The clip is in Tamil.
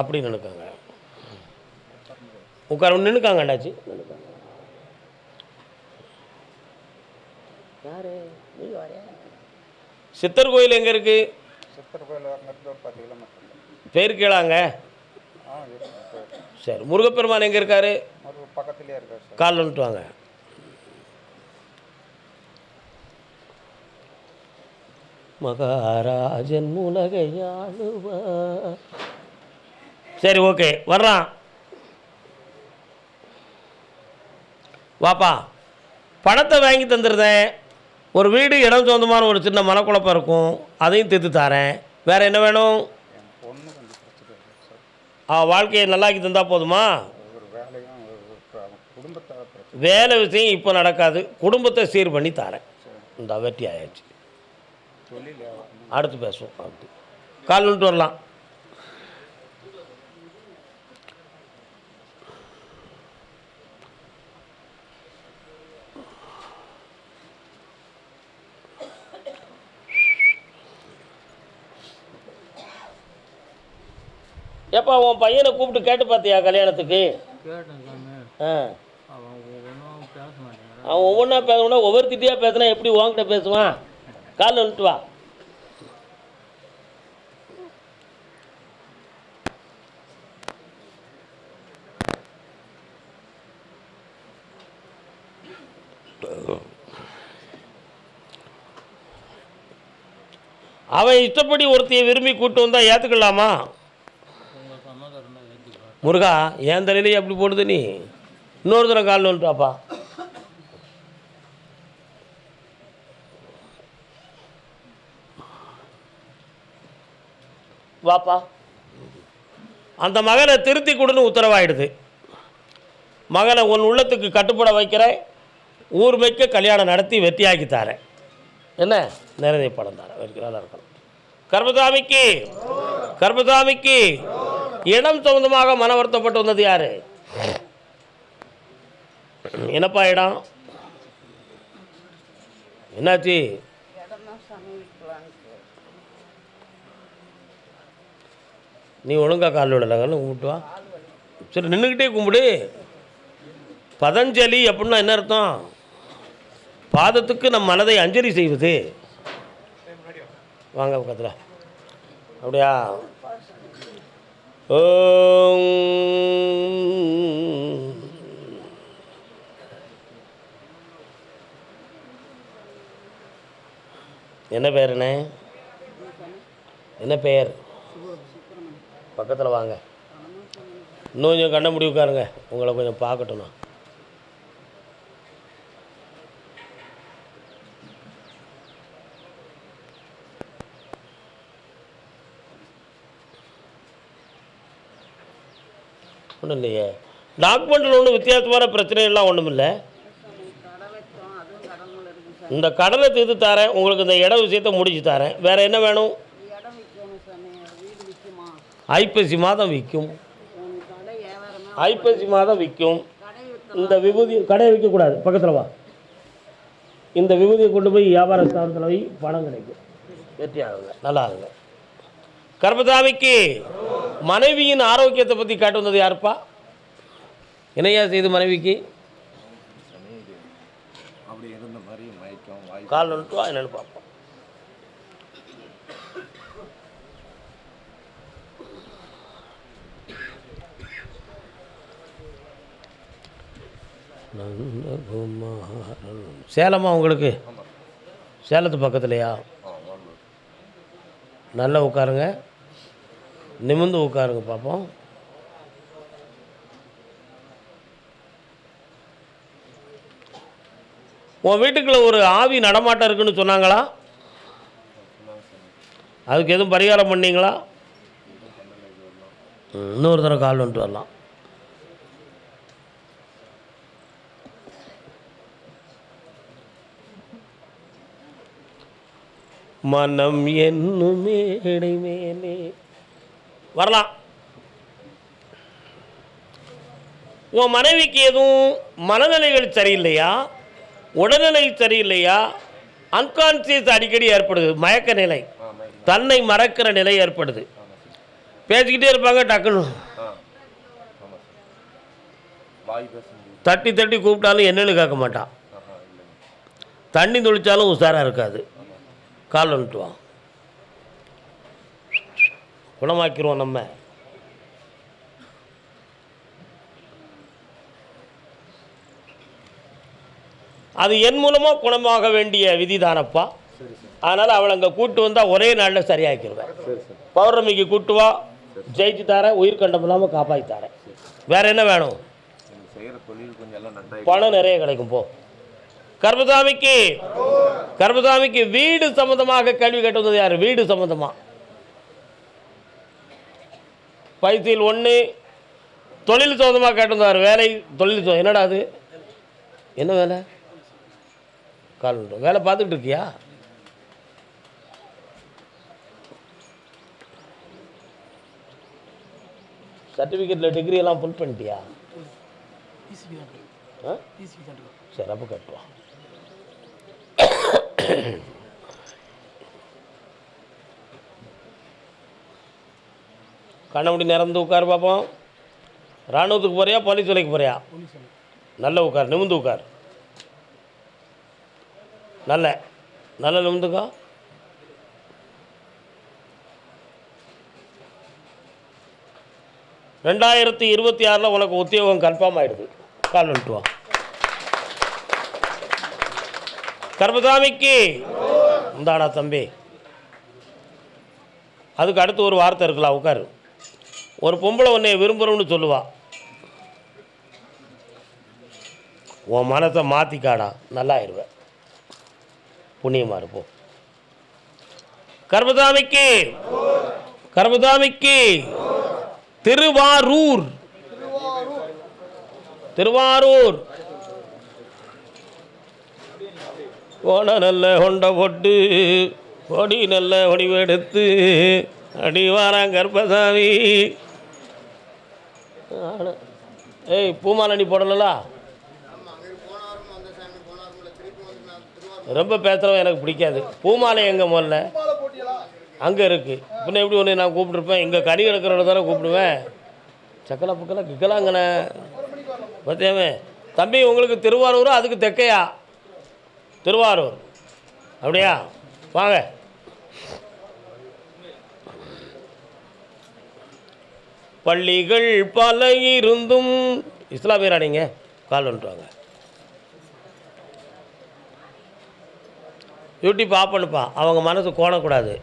அப்படி நினைக்காங்க. உட்கார நின்றுக்காங்க அண்டாச்சி நின்னுக்காங்க. யாரு? நீ வாரியா சித்தர் கோயில் எங்கே இருக்குது சித்தர் கோயில் பத்து கிலோமீட்டர். பேர் கேளாங்க இருக்கு. சரி முருகப்பெருமான் எங்கே இருக்காரு? பக்கத்துலேயே இருக்கார் சார். காலில் வந்துட்டு வாங்க. மகாராஜன் உலகையாளுவா சரி ஓகே. வர்றான். வாப்பா பணத்தை வாங்கி தந்துருந்தேன். ஒரு வீடு இடம் சொந்தமான ஒரு சின்ன மனக்குழப்பம் இருக்கும். அதையும் தீர்த்து தரேன். வேறு என்ன வேணும்? ஆ வாழ்க்கையை நல்லாக்கி தந்தால் போதுமா? வேலை விஷயம் இப்போ நடக்காது. குடும்பத்தை சீர் பண்ணி தரேன். இந்த வெற்றி ஆயாச்சு அடுத்து பேசுவோம். அப்படி கால் வரலாம். ஏப்பா உன் பையனை கூப்பிட்டு கேட்டு பார்த்தியா கல்யாணத்துக்கு? ஆ. அவன் ஒவ்வொன்றா பேசணும்னா ஒவ்வொருத்திட்டையாக பேசினா எப்படி உன்கிட்ட பேசுவான்? காலில் வந்துட்டு வா. அவன் இஷ்டப்படி ஒருத்தையை விரும்பி கூட்டு வந்தால் ஏற்றுக்கலாமா உங்கள் சம்மதம் இருந்தால் ஏற்றிக்கலாம் முருகா என் தலையிலேயே அப்படி போடுது நீ? இன்னொரு தடவை கால் வந்துட்டாப்பா வாப்பா. அந்த மகனை திருத்தி கொடுன்னு உத்தரவாயிடுது. மகனை உன் உள்ளத்துக்கு கட்டுப்பட வைக்கிறேன். ஊர் மைக்க கல்யாணம் நடத்தி வெற்றியாக்கி தரேன். என்ன? நிறைய படம் தாரேன். நல்லா இருக்கணும். கர்மசாமிக்கு கர்மசாமிக்கு இடம் சம்பந்தமாக மன வருத்தப்பட்டு வந்தது யாரு? என்னப்பா இடம்? என்னாச்சு? நீ ஒழுங்கா கால் விடலங்கன்னு கும்பிட்டு வா. சரி நின்றுக்கிட்டே கும்பிடு. பதஞ்சலி அப்படின்னா என்ன அர்த்தம்? பாதத்துக்கு நம் மனதை அஞ்சலி செய்வது. வாங்க பக்கத்தில். அப்படியா? என்ன பேருண்ணே என்ன? பெயர் பக்கத்தில் வாங்க. இன்னும் கொஞ்சம் கண்ண முடி உட்காருங்க. உங்களை கொஞ்சம் பார்க்கட்டும் ஒன்றும் இல்லையே. டாக்குமெண்ட்டில் ஒன்றும் வித்தியாசமான பிரச்சனையெல்லாம் ஒன்றும் இல்லை. இந்த கடனை தீர்த்து தரேன் உங்களுக்கு இந்த இட விஷயத்தை முடிச்சு தரேன். வேறு என்ன வேணும்? ஐப்பசி மாதம் விற்கும். ஐப்பசி மாதம் விற்கும். இந்த விபூதி கடையை விற்கக்கூடாது. பக்கத்தில் வா. இந்த விபூதியை கொண்டு போய் வியாபார ஸ்தானத்தில் போய் பணம் கிடைக்கும். வெற்றி ஆகுங்க. நல்லா ஆகுங்க கர்மசாமிக்கு மனைவியின் ஆரோக்கியத்தை பற்றி காட்டு வந்தது யாருப்பா? இணையா செய்து மனைவிக்கு? கால் வந்துட்டு வா என்னன்னு பார்ப்போம். சேலமா உங்களுக்கு? சேலத்து பக்கத்துலையா? நல்லா உட்காருங்க. நிமிர்ந்து உட்காருங்க பார்ப்போம் உன் வீட்டுக்குள்ள ஒரு ஆவி நடமாட்டம் இருக்குன்னு சொன்னாங்களா? அதுக்கு எதுவும் பரிகாரம் பண்ணீங்களா? இன்னொரு தடவை கால் வந்துட்டு வரலாம். மனம் என்னும் மேடை மேலே வரலாம். உன் மனைவிக்கு எதுவும் மனநிலைகள் சரியில்லையா? உடல்நிலை சரியில்லையா? அன்கான்சியஸ் அடிக்கடி ஏற்படுது மயக்க நிலை. தன்னை மறக்கிற நிலை ஏற்படுது. பேசிக்கிட்டே இருப்பாங்க டக்குன்னு. தட்டி தட்டி கூப்பிட்டாலும் என்னன்னு கேட்க மாட்டான். தண்ணி தொளிச்சாலும் உஷாராக இருக்காது. கால் வந்துட்டுவான் குணமாக்கிடுவோம் நம்ம. அது என் மூலமாக குணமாக வேண்டிய விதிதானப்பா. தானப்பா அதனால் அவளை அங்கே கூட்டு வந்தால் ஒரே நாளில் சரியாக்கிடுவேன் பௌர்ணமிக்கு கூட்டு வா. ஜெயிச்சு தரேன். உயிர் கண்டம் இல்லாமல் காப்பாற்றி தரேன். வேற என்ன வேணும்? பணம் நிறைய கிடைக்கும் போ. கர்மசாமிக்கு கர்மசாமிக்கு வீடு சம்பந்தமாக கேள்வி கேட்டு வந்தது யார்? வீடு சம்மந்தமாக பைத்தியில் ஒன்று தொழில் சம்பந்தமாக கேட்டு வந்தார் வேலை தொழில் சம்ம- என்னடா அது? என்ன வேலை? கால். வேலை பார்த்துக்கிட்டு இருக்கியா? சர்டிஃபிகேட்டில் டிகிரி எல்லாம் ஃபுல் பண்ணிட்டியா? சரி அப்போ கட்டுவோம் கண்ணமுடி நிறந்து உட்கார் பார்ப்போம் இராணுவத்துக்கு போறியா போலீஸ் வேலைக்கு போறியா? நல்ல உட்கார் நிமிந்து உட்கார். நல்ல நல்ல நிமிந்துக்கோ ரெண்டாயிரத்தி இருபத்தி ஆறில் உனக்கு உத்தியோகம் கன்ஃபார்ம் ஆகிடுது கால் வந்துட்டு வா. கர்மசாமிக்கு. இந்தாடா தம்பி. அதுக்கு அடுத்து ஒரு வார்த்தை இருக்கலாம் உட்காரு. ஒரு பொம்பளை உன்னை விரும்புகிறோம்னு சொல்லுவாள் உன் மனத்தை மாற்றிக்காடா நல்லா ஆயிடுவேன் புண்ணியமாக இருப்போம் கர்மதாமிக்கு கர்மதாமிக்கு திருவாரூர். திருவாரூர். ஓட நல்ல கொண்ட போட்டு கொடி நல்ல வடிவெடுத்து அடிவாராம் கர்பசாமி கர்ப்பசாமி ஏய் பூமாலை நீ போடலா ரொம்ப பேசுகிறவன் எனக்கு பிடிக்காது. பூமாலை எங்கே முதல்ல? அங்கே இருக்குது பின்ன எப்படி ஒன்று நான் கூப்பிட்ருப்பேன் இங்கே கறி எடுக்கிறவங்க தானே கூப்பிடுவேன். சக்கலா புக்கலா கிக்கலாங்கண்ணே. பார்த்தியாமே தம்பி உங்களுக்கு திருவாரூர்? அதுக்கு தெக்கையா திருவாரூர். அப்படியா? வாங்க. பள்ளிகள் பல இருந்தும் இஸ்லாமியரா நீங்கள் கால் வந்துட்டு யூடியூப் ஆஃப் பண்ணுப்பா. அவங்க மனசு கோணக்கூடாது.